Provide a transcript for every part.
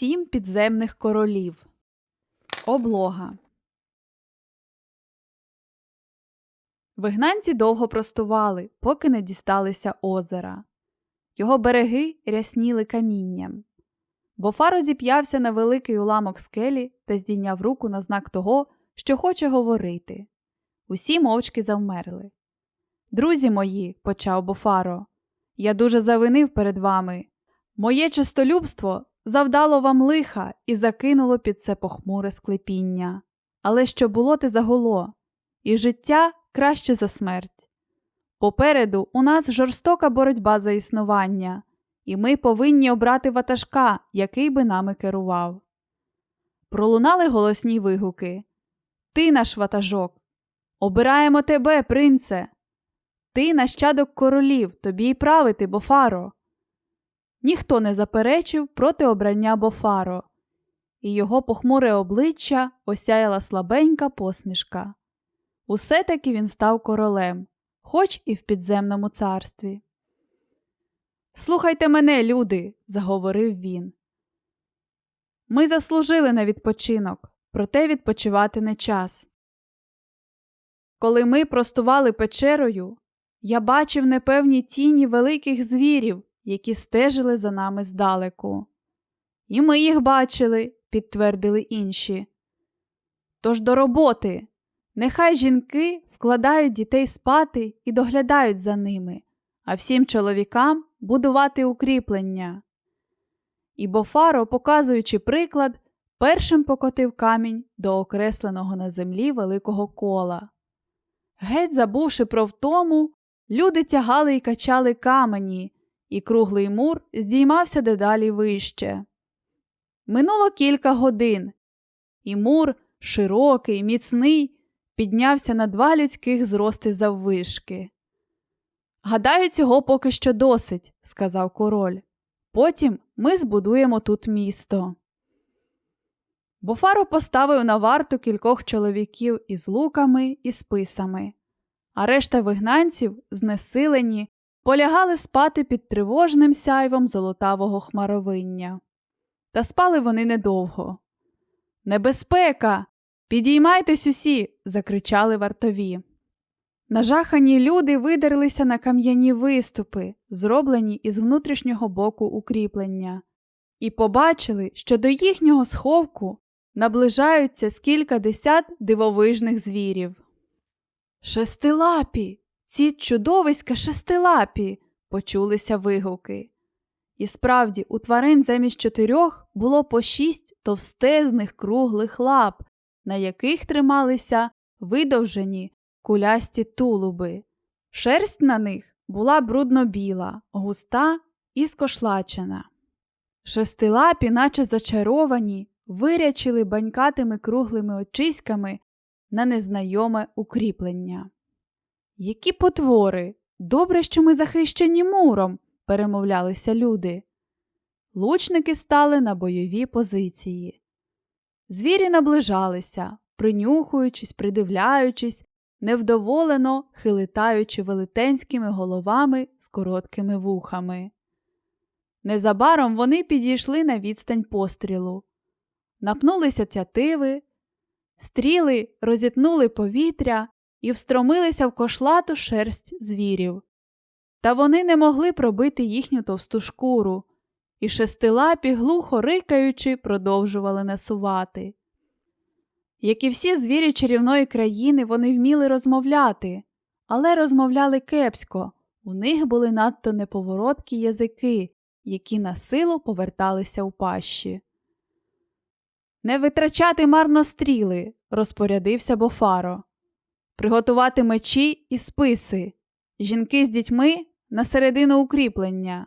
Сім підземних королів. Облога. Вигнанці довго простували, поки не дісталися озера. Його береги рясніли камінням. Бофаро зіп'явся на великий уламок скелі та здійняв руку на знак того, що хоче говорити. Усі мовчки завмерли. Друзі мої, почав Бофаро, я дуже завинив перед вами. Моє чистолюбство завдало вам лиха і закинуло під це похмуре склепіння. Але що було, те загуло, і життя краще за смерть. Попереду у нас жорстока боротьба за існування, і ми повинні обрати ватажка, який би нами керував. Пролунали голосні вигуки. Ти наш ватажок. Обираємо тебе, принце. Ти нащадок королів, тобі й правити, Бофаро. Ніхто не заперечив проти обрання Бофаро, і його похмуре обличчя осяяла слабенька посмішка. Усе таки він став королем, хоч і в підземному царстві. Слухайте мене, люди, заговорив він. Ми заслужили на відпочинок, проте відпочивати не час. Коли ми простували печерою, я бачив непевні тіні великих звірів, які стежили за нами здалеку. І ми їх бачили, підтвердили інші. Тож до роботи. Нехай жінки вкладають дітей спати і доглядають за ними, а всім чоловікам будувати укріплення. І Бофаро, показуючи приклад, першим покотив камінь до окресленого на землі великого кола. Геть забувши про втому, люди тягали і качали камені, і круглий мур здіймався дедалі вище. Минуло кілька годин, і мур, широкий, міцний, піднявся на два людських зрости заввишки. Гадаю, цього поки що досить, сказав король. Потім ми збудуємо тут місто. Бофаро поставив на варту кількох чоловіків із луками і списами, а решта вигнанців, знесилені, полягали спати під тривожним сяйвом золотавого хмаровиння. Та спали вони недовго. Небезпека! Підіймайтесь усі. закричали вартові. Нажахані люди видерлися на кам'яні виступи, зроблені із внутрішнього боку укріплення, і побачили, що до їхнього сховку наближаються скілька десят дивовижних звірів. Шестилапі, ці чудовиська шестилапі, почулися вигуки. І справді, у тварин замість чотирьох було по шість товстезних круглих лап, на яких трималися видовжені кулясті тулуби. Шерсть на них була брудно-біла, густа і скошлачена. Шестилапі, наче зачаровані, вирячили банькатими круглими очиськами на незнайоме укріплення. Які потвори! Добре, що ми захищені муром, перемовлялися люди. Лучники стали на бойові позиції. Звірі наближалися, принюхуючись, придивляючись, невдоволено хилитаючи велетенськими головами з короткими вухами. Незабаром вони підійшли на відстань пострілу, напнулися тятиви, стріли розітнули повітря і встромилися в кошлату шерсть звірів. Та вони не могли пробити їхню товсту шкуру, і шестилапі, глухо рикаючи, продовжували насувати. Як і всі звірі чарівної країни, вони вміли розмовляти, але розмовляли кепсько, у них були надто неповороткі язики, які на силу поверталися у пащі. Не витрачати марно стріли, розпорядився Бофаро, приготувати мечі і списи, жінки з дітьми на середину укріплення.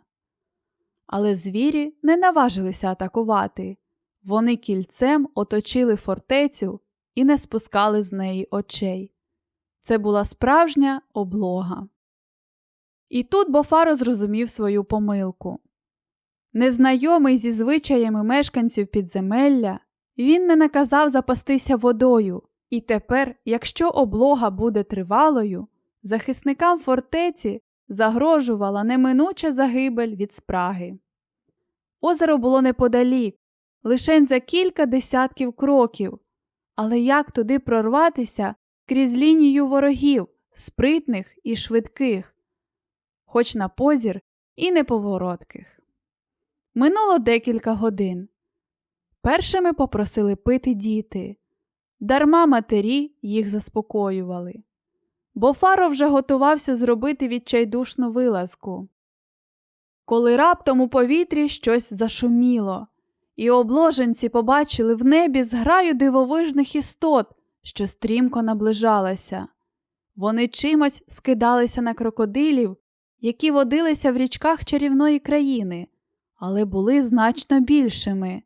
Але звірі не наважилися атакувати. Вони кільцем оточили фортецю і не спускали з неї очей. Це була справжня облога. І тут Бофаро зрозумів свою помилку. Незнайомий зі звичаями мешканців підземелля, він не наказав запастися водою, і тепер, якщо облога буде тривалою, захисникам фортеці загрожувала неминуча загибель від спраги. Озеро було неподалік, лишень за кілька десятків кроків. Але як туди прорватися крізь лінію ворогів, спритних і швидких, хоч на позір і неповоротких. Минуло декілька годин. Першими попросили пити діти, дарма матері їх заспокоювали. Бо Фаро вже готувався зробити відчайдушну вилазку. Коли раптом у повітрі щось зашуміло, і обложенці побачили в небі зграю дивовижних істот, що стрімко наближалася. Вони чимось скидалися на крокодилів, які водилися в річках чарівної країни, але були значно більшими.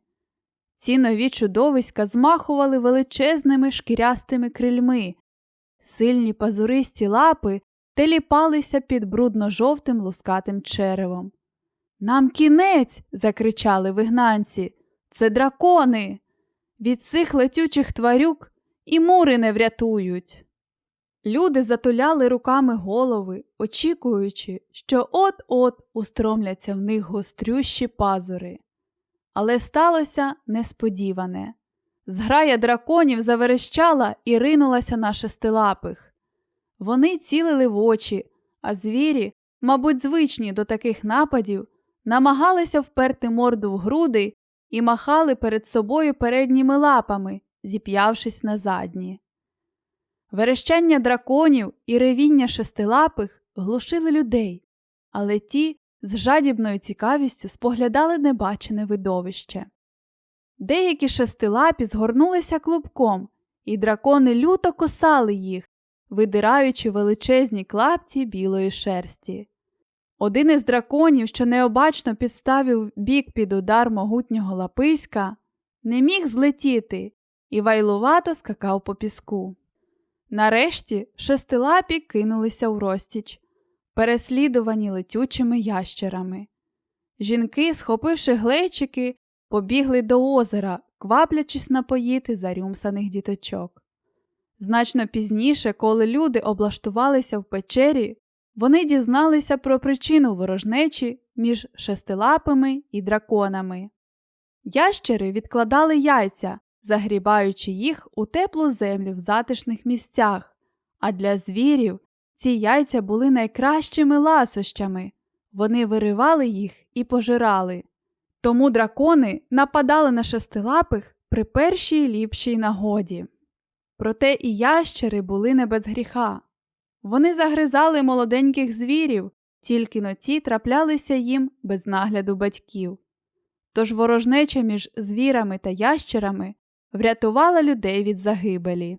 Ці нові чудовиська змахували величезними шкірястими крильми, сильні пазуристі лапи теліпалися під брудно-жовтим лускатим черевом. Нам кінець. закричали вигнанці. Це дракони. Від цих летючих тварюк і мури не врятують. Люди затуляли руками голови, очікуючи, що от-от устромляться в них гострющі пазури. Але сталося несподіване. Зграя драконів заверещала і ринулася на шестилапих. Вони цілили в очі, а звірі, мабуть, звичні до таких нападів, намагалися вперти морду в груди і махали перед собою передніми лапами, зіп'явшись на задні. Верещання драконів і ревіння шестилапих глушили людей, але ті з жадібною цікавістю споглядали небачене видовище. Деякі шестилапі згорнулися клубком, і дракони люто косали їх, видираючи величезні клапті білої шерсті. Один із драконів, що необачно підставив бік під удар могутнього лаписька, не міг злетіти і вайлувато скакав по піску. Нарешті шестилапі кинулися в розтіч, переслідувані летючими ящерами. Жінки, схопивши глечики, побігли до озера, кваплячись напоїти зарюмсаних діточок. Значно пізніше, коли люди облаштувалися в печері, вони дізналися про причину ворожнечі між шестилапами і драконами. Ящери відкладали яйця, загрібаючи їх у теплу землю в затишних місцях, а для звірів ці яйця були найкращими ласощами, вони виривали їх і пожирали. Тому дракони нападали на шестилапих при першій ліпшій нагоді. Проте і ящери були не без гріха. Вони загризали молоденьких звірів, тільки но ті траплялися їм без нагляду батьків. Тож ворожнеча між звірами та ящерами врятувала людей від загибелі.